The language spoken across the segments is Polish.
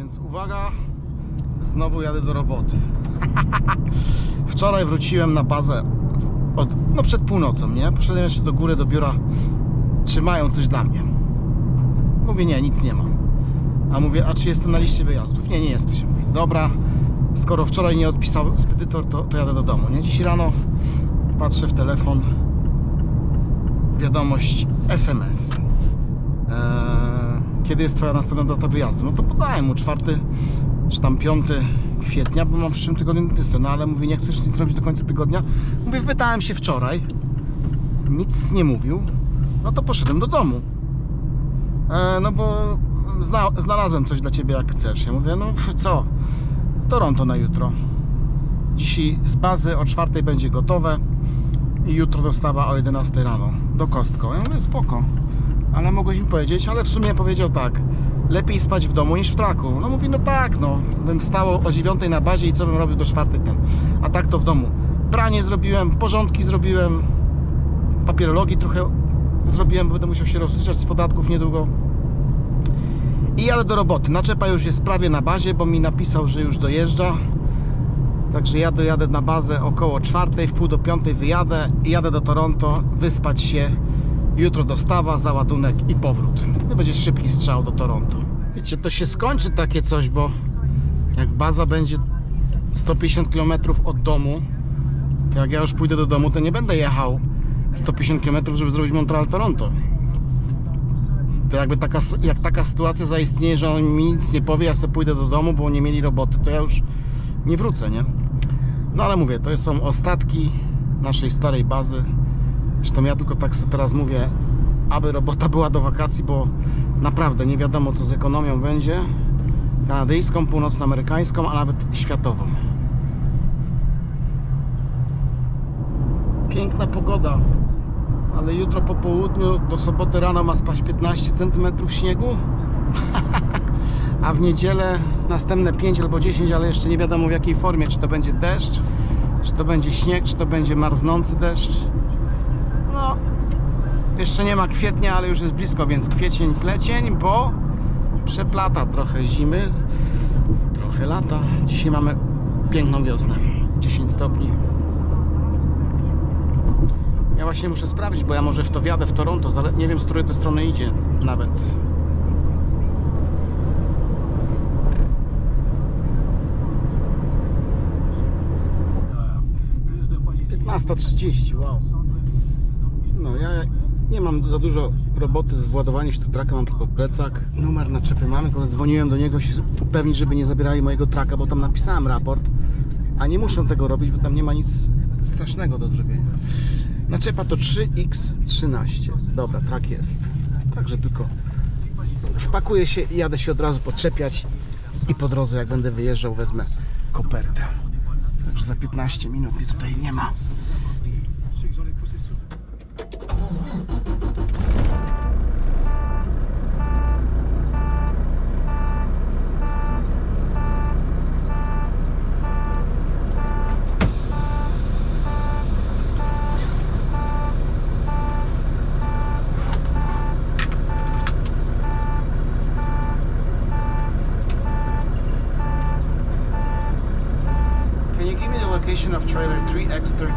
więc uwaga, znowu jadę do roboty. Wczoraj wróciłem na bazę od, no przed północą, nie? Poszedłem jeszcze do góry, do biura, czy mają coś dla mnie. Mówię, nie, nic nie ma. A mówię, a czy jestem na liście wyjazdów? Nie, nie jesteś. Mówi, dobra, skoro wczoraj nie odpisał spedytor, to, to jadę do domu, nie? Dziś rano patrzę w telefon, wiadomość SMS. Eee, kiedy jest Twoja następna data wyjazdu? No to podałem mu 4 czy tam 5 kwietnia, bo mam w przyszłym tygodniu dentystę, no ale mówię, nie chcesz nic robić do końca tygodnia? Mówię, pytałem się wczoraj, nic nie mówił, no to poszedłem do domu. E, no bo zna, znalazłem coś dla Ciebie, jak chcesz. Ja mówię, no co? Toronto na jutro. Dzisiaj z bazy o 4 będzie gotowe i jutro dostawa o 11 rano do Kostko. Ja mówię, spoko. Ale mogłeś mi powiedzieć, ale w sumie powiedział tak. Lepiej spać w domu niż w traku. No mówi, no tak, no. Bym stał o 9 na bazie i co bym robił do 4 ten. A tak to w domu. Pranie zrobiłem, porządki zrobiłem, papierologii trochę zrobiłem, bo będę musiał się rozliczać z podatków niedługo. I jadę do roboty. Naczepa już jest prawie na bazie, bo mi napisał, że już dojeżdża. Także ja dojadę na bazę około czwartej, w pół do piątej wyjadę jadę do Toronto, wyspać się. Jutro dostawa, załadunek i powrót. To będzie szybki strzał do Toronto. Wiecie, to się skończy takie coś, bo jak baza będzie 150 km od domu, to jak ja już pójdę do domu, to nie będę jechał 150 km, żeby zrobić Montreal-Toronto. To jakby taka, jak taka sytuacja zaistnieje, że on mi nic nie powie, ja sobie pójdę do domu, bo nie mieli roboty, to ja już nie wrócę, nie? No ale mówię, to są ostatki naszej starej bazy. Zresztą ja tylko tak sobie teraz mówię, aby robota była do wakacji, bo naprawdę nie wiadomo co z ekonomią będzie. Kanadyjską, północnoamerykańską, a nawet światową. Piękna pogoda, ale jutro po południu do soboty rano ma spaść 15 cm śniegu. a w niedzielę następne 5 albo 10, ale jeszcze nie wiadomo w jakiej formie, czy to będzie deszcz, czy to będzie śnieg, czy to będzie marznący deszcz. Jeszcze nie ma kwietnia, ale już jest blisko, więc kwiecień, plecień, bo przeplata trochę zimy, trochę lata. Dzisiaj mamy piękną wiosnę, 10 stopni. Ja właśnie muszę sprawdzić, bo ja może w to wjadę w Toronto, nie wiem z której to strony idzie nawet. 15.30, wow. No ja nie mam za dużo roboty z władowaniem się do traka, mam tylko plecak. Numer naczepy mamy, tylko dzwoniłem do niego się upewnić, żeby nie zabierali mojego traka, bo tam napisałem raport, a nie muszą tego robić, bo tam nie ma nic strasznego do zrobienia. Naczepa to 3x13. Dobra, trak jest. Także tylko wpakuję się i jadę się od razu podczepiać i po drodze jak będę wyjeżdżał wezmę kopertę. Także za 15 minut mnie tutaj nie ma. X13.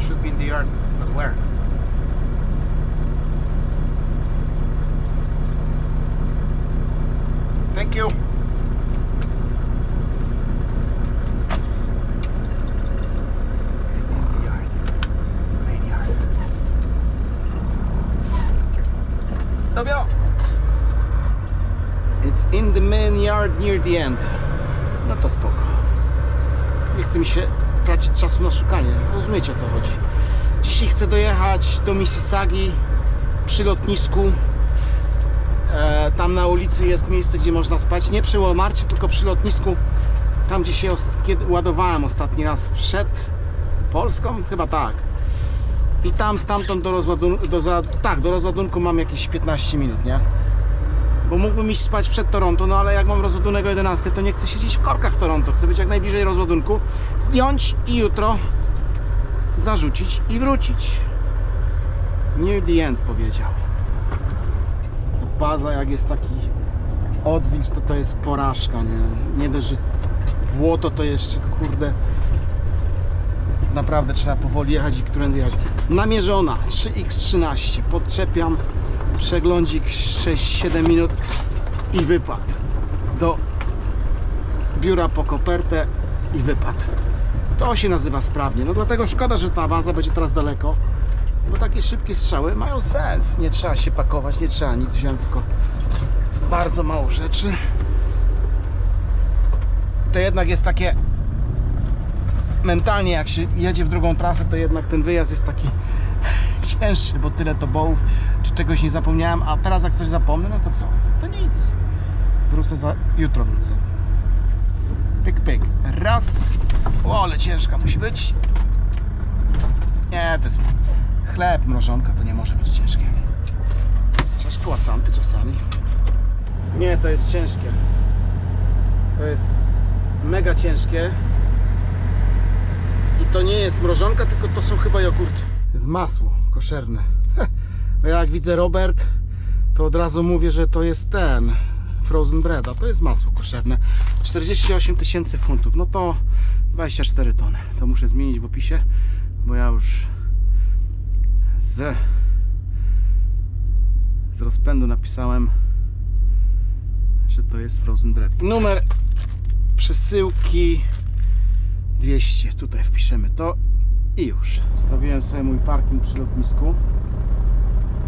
Should be in the yard, but where? Thank you. It's in the main yard near the end. Czasu na szukanie. Rozumiecie o co chodzi. Dzisiaj chcę dojechać do Mississaugi przy lotnisku. E, tam na ulicy jest miejsce, gdzie można spać. Nie przy Walmarcie, tylko przy lotnisku. Tam, gdzie się kiedy ładowałem ostatni raz przed Polską? Chyba tak. I tam stamtąd do rozładunku, do za, tak, do rozładunku mam jakieś 15 minut, nie? Bo mógłbym iść spać przed Toronto, no ale jak mam rozładunek o 11, to nie chcę siedzieć w korkach w Toronto, chcę być jak najbliżej rozładunku, zdjąć i jutro zarzucić i wrócić. Near the end powiedział. baza, jak jest taki odwilż, to to jest porażka, nie? Nie dość, że błoto to jeszcze, kurde, naprawdę trzeba powoli jechać i którędy jechać. Namierzona 3x13, podczepiam, przeglądzik 6-7 minut i wypad do biura po kopertę i wypad. To się nazywa sprawnie. No dlatego szkoda, że ta baza będzie teraz daleko, bo takie szybkie strzały mają sens. Nie trzeba się pakować, nie trzeba nic wziąć, tylko bardzo mało rzeczy. To jednak jest takie mentalnie jak się jedzie w drugą trasę, to jednak ten wyjazd jest taki cięższy, bo tyle to bołów, czy czegoś nie zapomniałem, a teraz jak coś zapomnę, no to co? To nic. Wrócę za... jutro wrócę. Pyk, pyk. Raz. O, ale ciężka musi być. Nie, to jest chleb, mrożonka, to nie może być ciężkie. Chociaż kłasanty czasami. Nie, to jest ciężkie. To jest mega ciężkie. I to nie jest mrożonka, tylko to są chyba jogurty. Jest masło koszerne. A jak widzę Robert, to od razu mówię, że to jest ten frozen bread, a to jest masło koszerne. 48 tysięcy funtów, no to 24 tony. To muszę zmienić w opisie, bo ja już z, z rozpędu napisałem, że to jest frozen bread. I numer przesyłki 200. Tutaj wpiszemy to i już. Stawiłem sobie mój parking przy lotnisku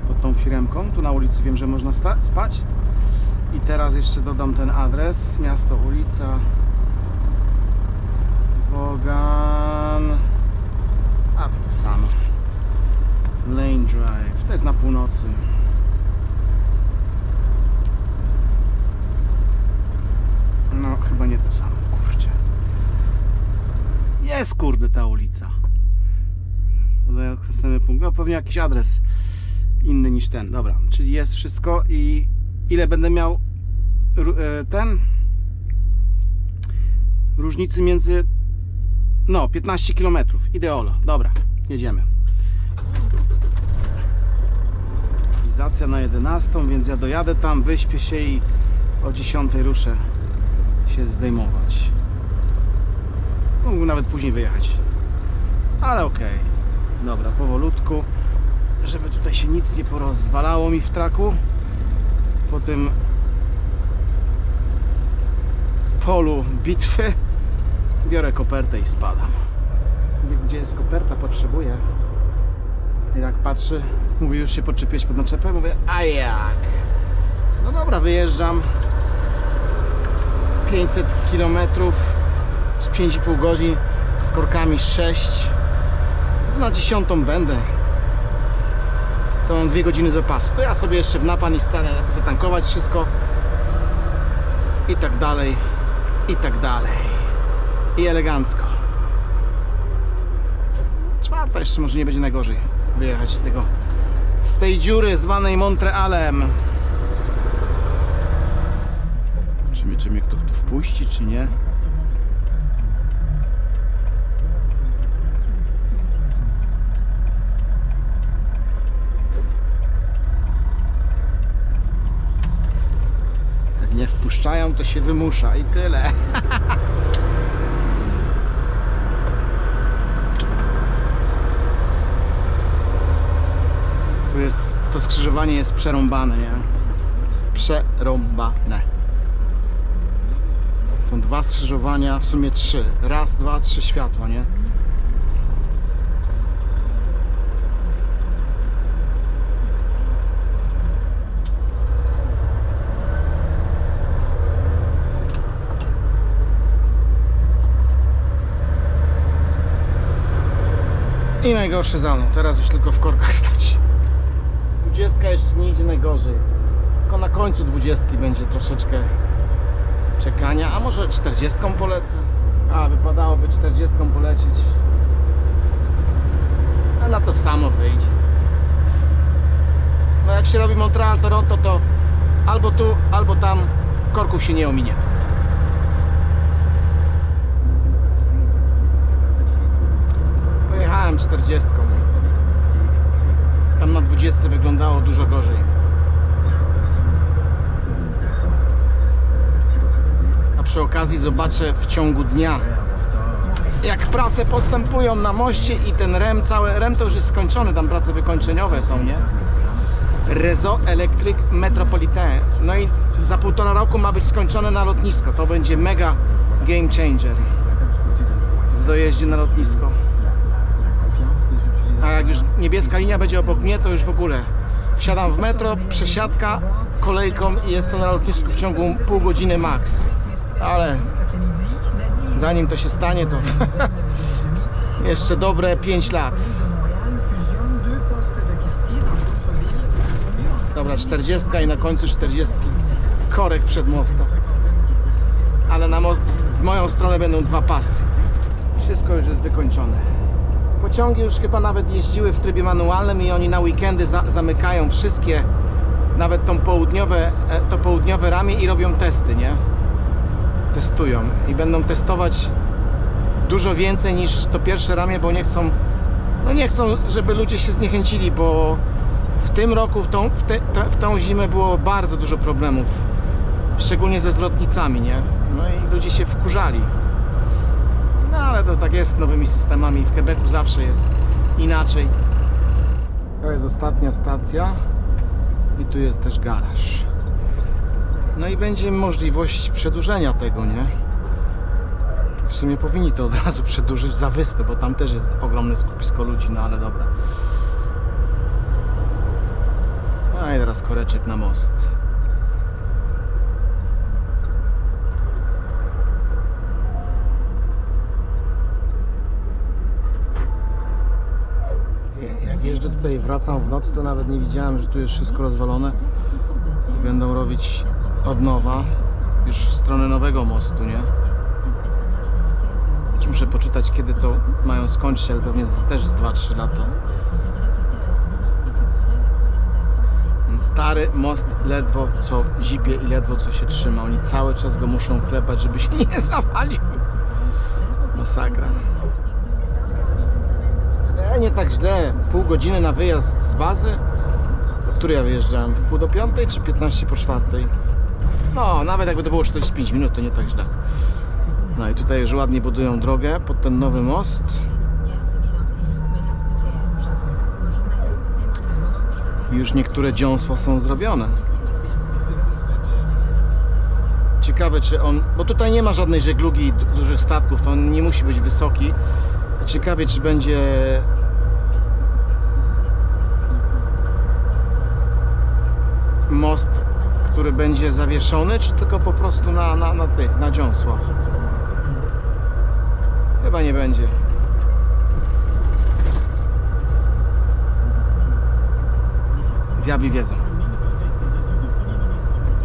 pod tą firemką. Tu na ulicy wiem, że można spać. I teraz jeszcze dodam ten adres. Miasto, ulica. Wogan. A to to samo. Lane Drive. To jest na północy. No, chyba nie to samo, kurczę. Jest kurde ta ulica. Dodaję następny punkt. No pewnie jakiś adres inny niż ten. Dobra, czyli jest wszystko i ile będę miał e, ten różnicy między no 15 km. Ideolo. Dobra, jedziemy. Realizacja na 11, więc ja dojadę tam, wyśpię się i o 10 ruszę się zdejmować. Mógłbym nawet później wyjechać. Ale okej. Dobra, powolutku. Żeby tutaj się nic nie porozwalało mi w traku. Po tym polu bitwy biorę kopertę i spadam. Gdzie jest koperta? Potrzebuję. I jak patrzy, mówi już się podczepiłeś pod naczepę? Mówię, a jak? No dobra, wyjeżdżam. 500 km z 5,5 godzin z korkami 6 to na 10 będę. To mam 2 godziny zapasu. To ja sobie jeszcze w napan i stanę zatankować wszystko. I tak dalej i tak dalej. I elegancko. Czwarta jeszcze może nie będzie najgorzej wyjechać z tego z tej dziury zwanej Montrealem. Czy mnie, czy mnie kto tu wpuści, czy nie? Wpuszczają, to się wymusza i tyle. Tu jest, to skrzyżowanie jest przerąbane, nie? Jest przerąbane. Są dwa skrzyżowania, w sumie trzy. Raz, dwa, trzy światła, nie? I najgorszy za mną. Teraz już tylko w korkach stać. Dwudziestka jeszcze nie idzie najgorzej. Tylko na końcu dwudziestki będzie troszeczkę czekania, a może 40 polecę? A, wypadałoby 40 polecieć. A na to samo wyjdzie. No jak się robi Montreal, Toronto, to albo tu, albo tam korków się nie ominie. 40. Tam na 20 wyglądało dużo gorzej. A przy okazji zobaczę w ciągu dnia jak prace postępują na moście i ten rem cały, rem to już jest skończony, tam prace wykończeniowe są, nie? Rezo, Electric Metropolitain. No i za półtora roku ma być skończone na lotnisko. To będzie mega game changer w dojeździe na lotnisko. A jak już niebieska linia będzie obok mnie, to już w ogóle wsiadam w metro, przesiadka kolejką i jest to na lotnisku w ciągu pół godziny max. Ale zanim to się stanie, to jeszcze dobre 5 lat. Dobra, 40 i na końcu 40 korek przed mostem. Ale na most w moją stronę będą dwa pasy. Wszystko już jest wykończone. Pociągi już chyba nawet jeździły w trybie manualnym i oni na weekendy za zamykają wszystkie, nawet tą południowe, e, to południowe ramię i robią testy, nie? Testują i będą testować dużo więcej niż to pierwsze ramię, bo nie chcą, no nie chcą, żeby ludzie się zniechęcili, bo w tym roku, w tą, w, te, w tą zimę było bardzo dużo problemów, szczególnie ze zwrotnicami, nie? No i ludzie się wkurzali. Ale to tak jest z nowymi systemami. W Quebecu zawsze jest inaczej. To jest ostatnia stacja i tu jest też garaż. No i będzie możliwość przedłużenia tego, nie? W sumie powinni to od razu przedłużyć za wyspę, bo tam też jest ogromne skupisko ludzi, no ale dobra. No i teraz koreczek na most. Jak jeżdżę tutaj wracam w nocy, to nawet nie widziałem, że tu jest wszystko rozwalone i będą robić od nowa już w stronę nowego mostu, nie? Muszę poczytać, kiedy to mają skończyć, ale pewnie też z 2-3 lata. Stary most ledwo co zipie i ledwo co się trzyma. Oni cały czas go muszą klepać, żeby się nie zawalił. Masakra. Nie tak źle. Pół godziny na wyjazd z bazy. O której ja wyjeżdżałem? W pół do piątej czy 15 po czwartej? No, nawet jakby to było 45 minut, to nie tak źle. No i tutaj już ładnie budują drogę pod ten nowy most. Już niektóre dziąsła są zrobione. Ciekawe czy on, bo tutaj nie ma żadnej żeglugi du- dużych statków, to on nie musi być wysoki. Ciekawie czy będzie most, który będzie zawieszony, czy tylko po prostu na, na, na tych, na dziąsłach. Chyba nie będzie. Diabli wiedzą.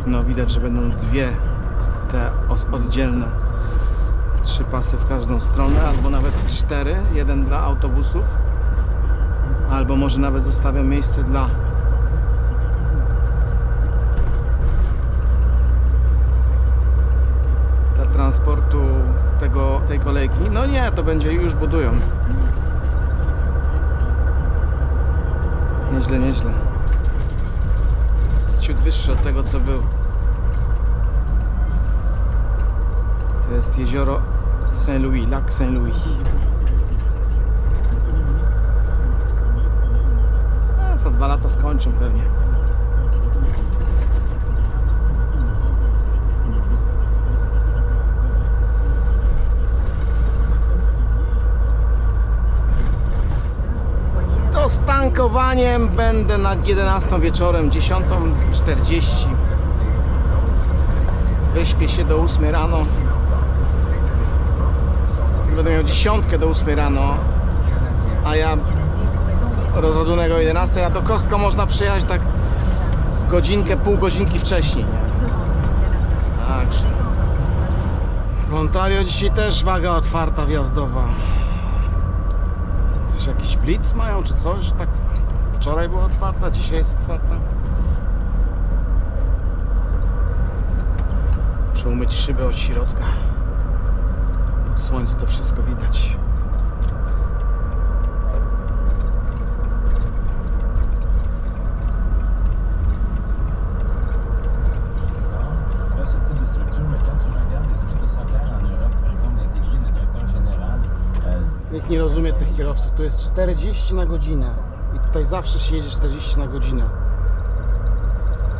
No widać, że będą dwie te oddzielne trzy pasy w każdą stronę, albo nawet cztery, jeden dla autobusów, albo może nawet zostawią miejsce dla dla transportu tego, tej kolejki. No nie, to będzie już budują. Nieźle, nieźle. Jest ciut wyższy od tego, co był. To jest jezioro Saint-Louis, Lac Saint-Louis. Za dwa lata skończą pewnie. Z tankowaniem będę na 11 wieczorem, 10.40. Wyśpię się do 8 rano. Będę miał dziesiątkę do 8 rano, a ja rozładunek o 11, a do Kostko można przyjechać tak godzinkę, pół godzinki wcześniej. Nie? Także. W Ontario dzisiaj też waga otwarta wjazdowa. Coś jakiś blitz mają czy coś, że tak wczoraj była otwarta, dzisiaj jest otwarta. Muszę umyć szybę od środka. Pod słońce to wszystko widać. Nie rozumie tych kierowców. Tu jest 40 na godzinę i tutaj zawsze się jedzie 40 na godzinę.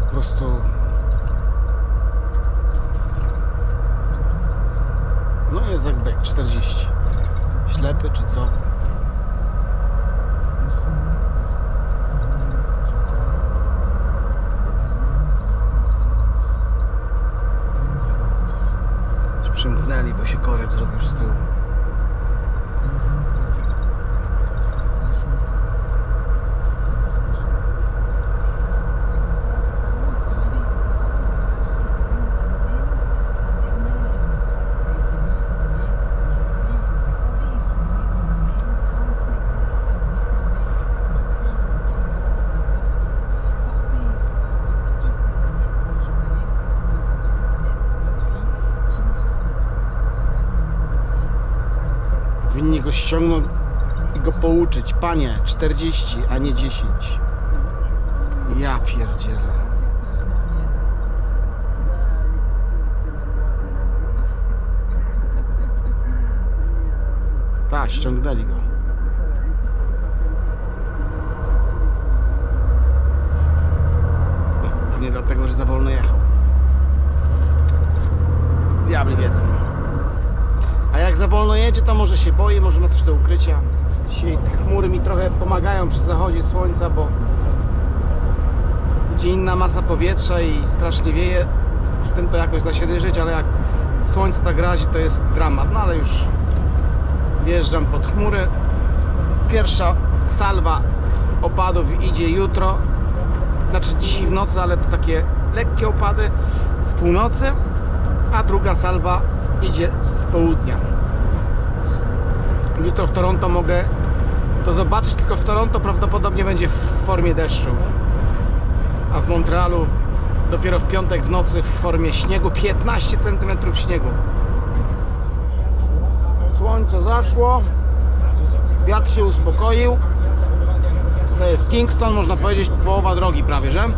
Po prostu. No jest jak bek 40. Ślepy czy co? Przymknęli, bo się korek zrobił z tyłu. Powinni go ściągnąć i go pouczyć. Panie, 40, a nie 10. Ja pierdzielę. Tak, ściągnęli go. Pewnie dlatego, że za wolno jechał. Diabli wiedzą. A jak za wolno jedzie, to może się boi, może ma coś do ukrycia. Dzisiaj chmury mi trochę pomagają przy zachodzie słońca, bo idzie inna masa powietrza i strasznie wieje. Z tym to jakoś da się żyć, ale jak słońce tak razi, to jest dramat. No ale już wjeżdżam pod chmury. Pierwsza salwa opadów idzie jutro. Znaczy dzisiaj w nocy, ale to takie lekkie opady z północy, a druga salwa idzie z południa. Jutro w Toronto mogę to zobaczyć, tylko w Toronto prawdopodobnie będzie w formie deszczu. A w Montrealu dopiero w piątek w nocy w formie śniegu 15 cm śniegu. Słońce zaszło, wiatr się uspokoił. To jest Kingston, można powiedzieć połowa drogi prawie, że?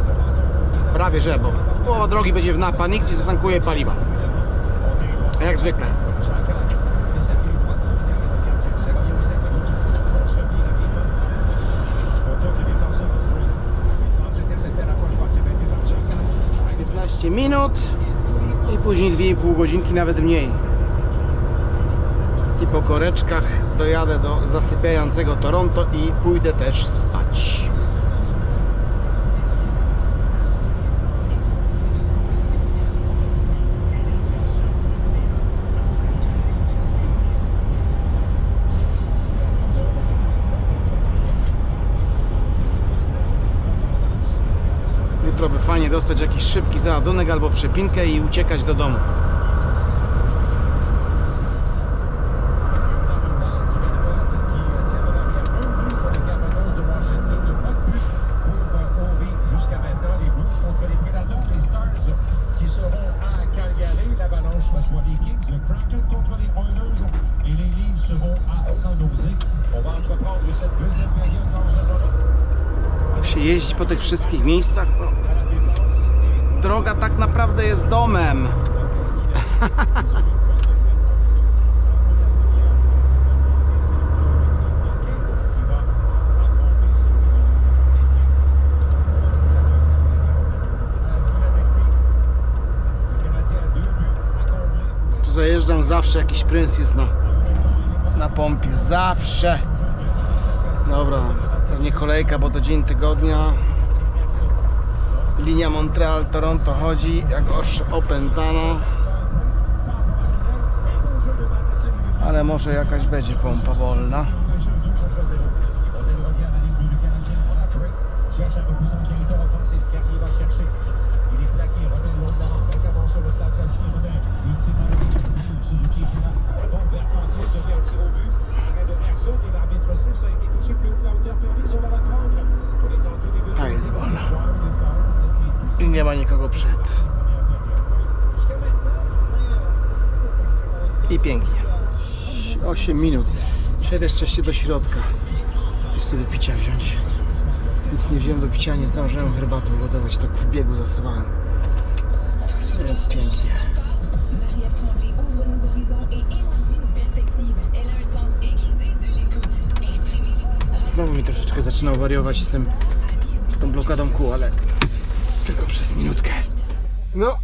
Prawie, że, bo połowa drogi będzie w Napa, gdzie zatankuje paliwa. Jak zwykle. 15 minut i później 2,5 godzinki, nawet mniej. I po koreczkach dojadę do zasypiającego Toronto i pójdę też spać. San Jose. On va entreprendre cette deuxième période dans un moment. Jak się jeździ po tych wszystkich miejscach, to tak naprawdę jest domem. Tu zajeżdżam zawsze, jakiś prync jest na, na pompie. Zawsze. Dobra, pewnie kolejka, bo to dzień tygodnia. Linia Montreal-Toronto chodzi jak oż opętana. Ale może jakaś będzie pompa wolna. Tak jest wolna. I nie ma nikogo przed. I pięknie. 8 minut. Przejdę się do środka. Coś chcę do picia wziąć. Nic nie wziąłem do picia, nie zdążyłem herbaty ugotować, tak w biegu zasuwałem. Więc pięknie. Znowu mi troszeczkę zaczynał wariować z tym, z tą blokadą kół, ale tylko przez minutkę. No,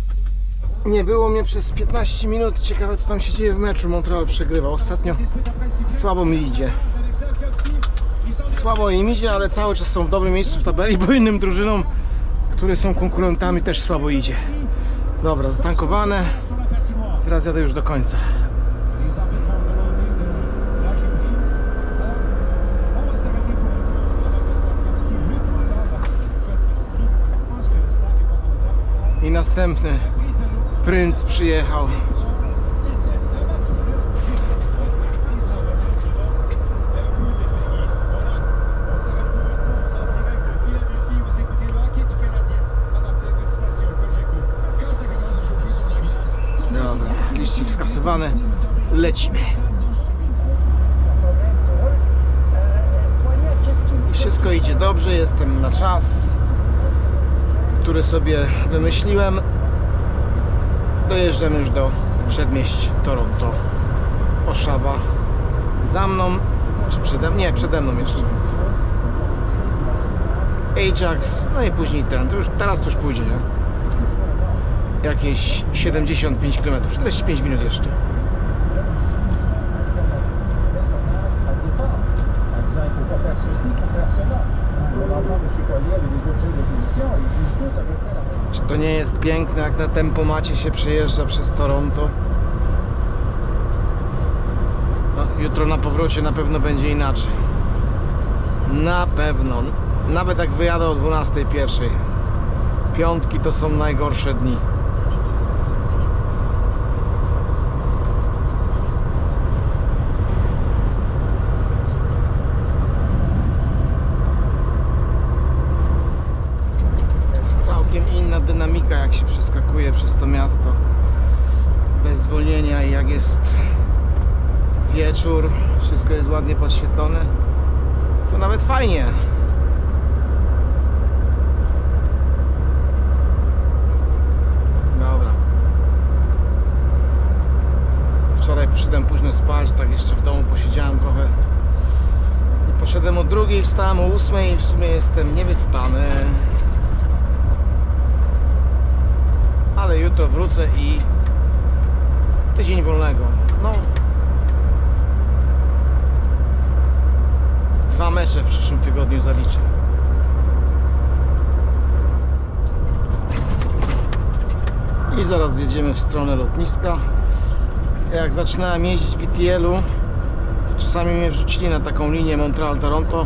nie było mnie przez 15 minut. Ciekawe co tam się dzieje w meczu. Montreal przegrywa. Ostatnio słabo mi idzie. Słabo im idzie, ale cały czas są w dobrym miejscu w tabeli, bo innym drużynom, które są konkurentami też słabo idzie. Dobra, zatankowane. Teraz jadę już do końca. Sur la glace, Dobra, liścik skasowany. Lecimy. Wszystko idzie dobrze, jestem na czas, który sobie wymyśliłem. Dojeżdżam już do przedmieść Toronto. Oszawa za mną, czy przede mną? Nie, przede mną jeszcze. Ajax, no i później ten, to już, teraz to już pójdzie, nie? Jakieś 75 km, 45 minut jeszcze. To nie jest piękne, jak na tempomacie się przejeżdża przez Toronto? No, jutro na powrocie na pewno będzie inaczej. Na pewno. Nawet jak wyjadę o 12.01. Piątki to są najgorsze dni. jest całkiem inna dynamika, jak się przeskakuje przez to miasto bez zwolnienia i jak jest wieczór, wszystko jest ładnie podświetlone, to nawet fajnie. Dobra. Wczoraj poszedłem późno spać, tak jeszcze w domu posiedziałem trochę. I poszedłem o drugiej, wstałem o ósmej i w sumie jestem niewyspany. ale jutro wrócę i tydzień wolnego. No. Dwa mecze w przyszłym tygodniu zaliczę. I zaraz jedziemy w stronę lotniska. Jak zaczynałem jeździć w VTL-u, to czasami mnie wrzucili na taką linię Montreal-Toronto,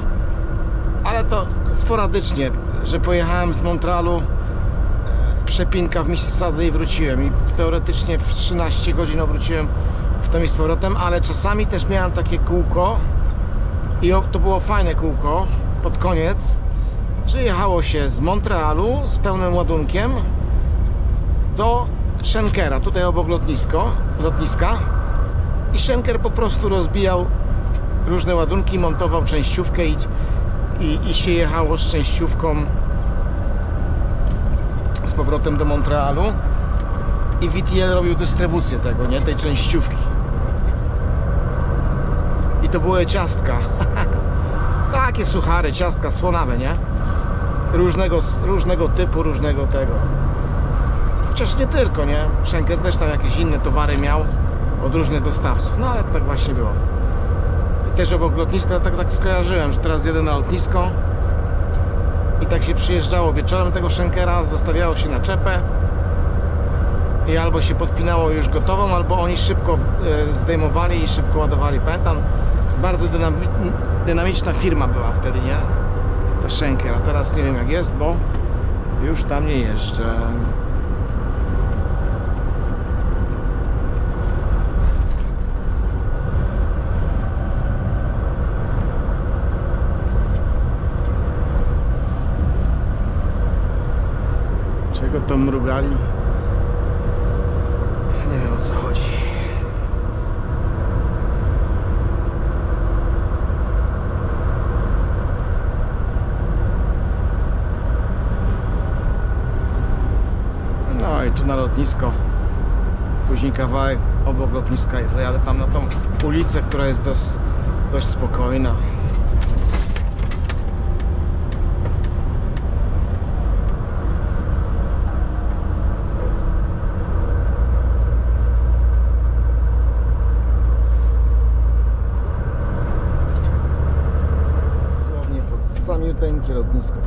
ale to sporadycznie, że pojechałem z Montrealu przepinka w Mississadze i wróciłem i teoretycznie w 13 godzin obróciłem w tym i z powrotem, ale czasami też miałem takie kółko i to było fajne kółko pod koniec, że jechało się z Montrealu z pełnym ładunkiem do Schenkera, tutaj obok lotnisko, lotniska i Schenker po prostu rozbijał różne ładunki, montował częściówkę i, i, i się jechało z częściówką z powrotem do Montrealu i VTL robił dystrybucję tego, nie? Tej częściówki. I to były ciastka. Takie suchary, ciastka słonawe, nie? Różnego, różnego typu, różnego tego. Chociaż nie tylko, nie? Schenker też tam jakieś inne towary miał od różnych dostawców. No ale tak właśnie było. I też obok lotniska tak, tak skojarzyłem, że teraz jedę na lotnisko i tak się przyjeżdżało wieczorem tego Schenkera, zostawiało się na czepę i albo się podpinało już gotową, albo oni szybko e, zdejmowali i szybko ładowali. Pamiętam, bardzo dynami dynamiczna firma była wtedy, nie? Ta Schenker, a teraz nie wiem jak jest, bo już tam nie jeżdżę. Czego to mrugali? O co chodzi. No i tu na lotnisko. Później kawałek obok lotniska i zajadę tam na tą ulicę, która jest dość, dość spokojna. lotnisko.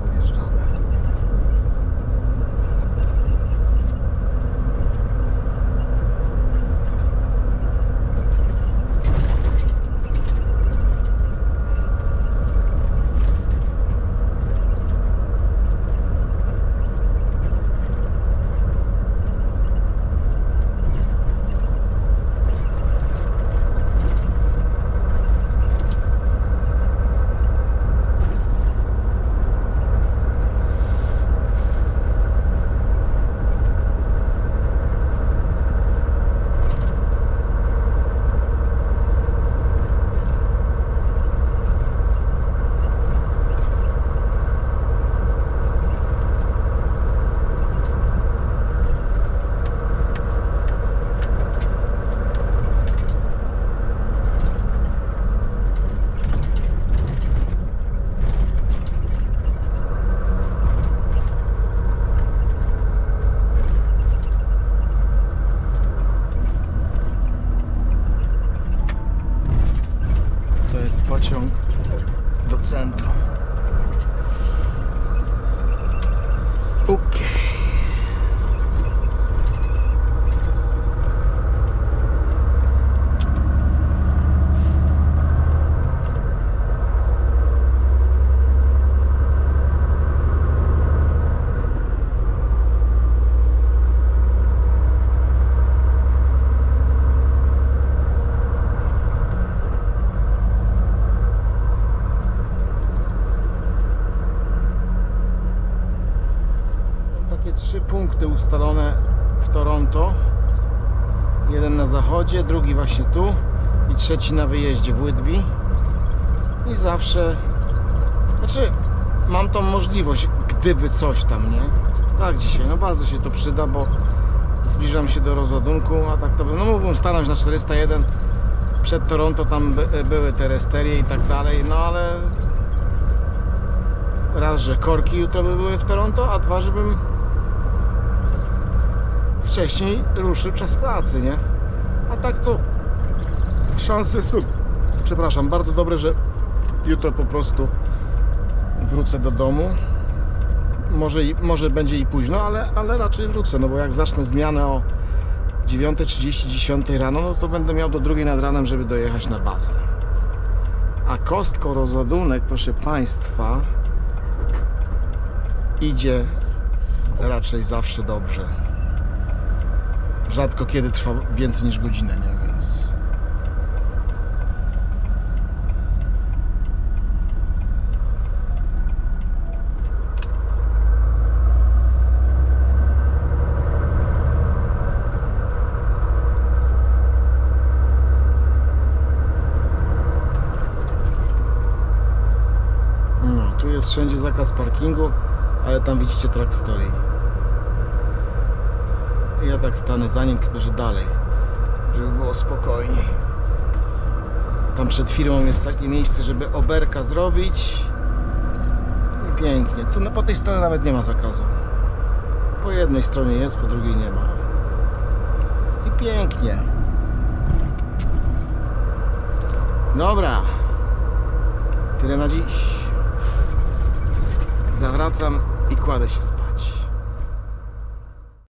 To jest pociąg do centrum. Okej. Takie trzy punkty ustalone w Toronto. Jeden na zachodzie, drugi właśnie tu i trzeci na wyjeździe w Whitby. I zawsze, znaczy mam tą możliwość, gdyby coś tam, nie? Tak dzisiaj, no bardzo się to przyda, bo zbliżam się do rozładunku, a tak to by, no mógłbym stanąć na 401 przed Toronto, tam by, były te resterie i tak dalej, no ale raz, że korki jutro by były w Toronto, a dwa, żebym wcześniej ruszył czas pracy, nie? A tak to szanse są, przepraszam, bardzo dobre, że jutro po prostu wrócę do domu. Może, może będzie i późno, ale, ale raczej wrócę, no bo jak zacznę zmianę o 9.30, 10 rano, no to będę miał do drugiej nad ranem, żeby dojechać na bazę. A kostko rozładunek, proszę Państwa, idzie raczej zawsze dobrze. Rzadko kiedy trwa więcej niż godzinę, nie? Więc. No, tu jest wszędzie zakaz parkingu, ale tam widzicie trak stoi. Ja tak stanę za nim, tylko że dalej, żeby było spokojniej. Tam przed firmą jest takie miejsce, żeby oberka zrobić. I pięknie. Tu no, po tej stronie nawet nie ma zakazu. Po jednej stronie jest, po drugiej nie ma. I pięknie. Dobra. Tyle na dziś. Zawracam i kładę się spać.